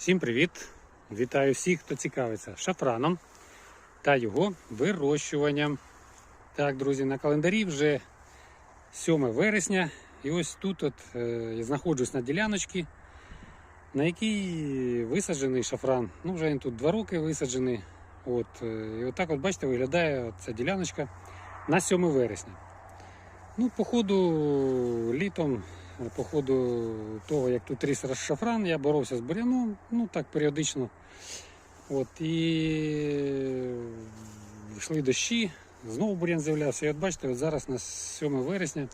Всім привіт! Вітаю всіх, хто цікавиться шафраном та його вирощуванням. Так, друзі, на календарі вже 7 вересня. І ось тут от, е, я знаходжусь на діляночці, на якій висаджений шафран. Ну, вже він тут 2 роки висаджений. От, е, і отак, от, бачите, виглядає ця діляночка на 7 вересня. Ну, по ходу літом по ходу того, як тут ріс шафран, я боровся з буряном, ну так періодично. От, і йшли дощі, знову бурян з'являвся. І от бачите, от зараз на 7 вересня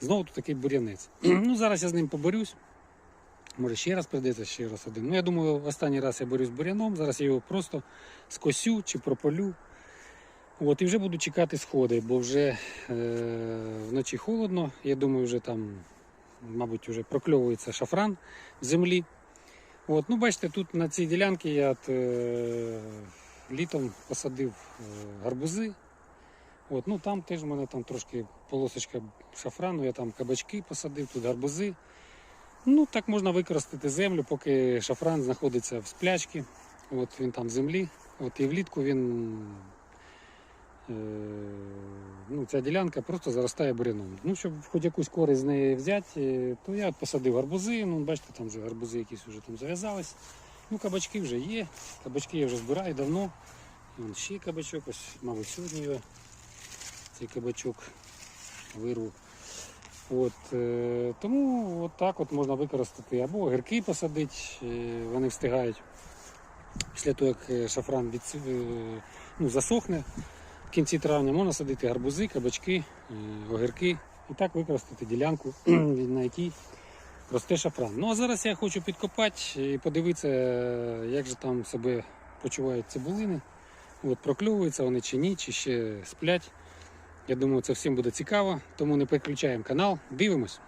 знову тут такий бурянець. ну, зараз я з ним поборюсь. Може ще раз прийдеться, ще раз один. Ну, я думаю, останній раз я борюсь з буряном, зараз я його просто скосю чи прополю. От, і вже буду чекати сходи, бо вже е, вночі холодно. Я думаю, вже там мабуть, вже прокльовується шафран в землі. От, ну, бачите, тут на цій ділянці я от, е, літом посадив е, гарбузи. От, ну, там теж в мене там трошки полосочка шафрану, я там кабачки посадив, тут гарбузи. Ну, так можна використати землю, поки шафран знаходиться в сплячці. От він там в землі. От, і влітку він Е, ця ділянка просто заростає буряном. Ну, щоб хоч якусь користь з неї взяти, е, то я посадив гарбузи. Ну, бачите, там вже гарбузи якісь вже там зав'язались. Ну, кабачки вже є. Кабачки я вже збираю давно. Вон ще кабачок, ось, мабуть, сьогодні я цей кабачок вирву. От, е, тому от так от можна використати або огірки посадити, е, вони встигають після того, як е, шафран від, е, ну, засохне. В кінці травня можна садити гарбузи, кабачки, е, огірки і так використати ділянку, на якій росте шафран. Ну а зараз я хочу підкопати і подивитися, як же там себе почувають цибулини. От, прокльовуються вони чи ні, чи ще сплять. Я думаю, це всім буде цікаво, тому не переключаємо канал, дивимось.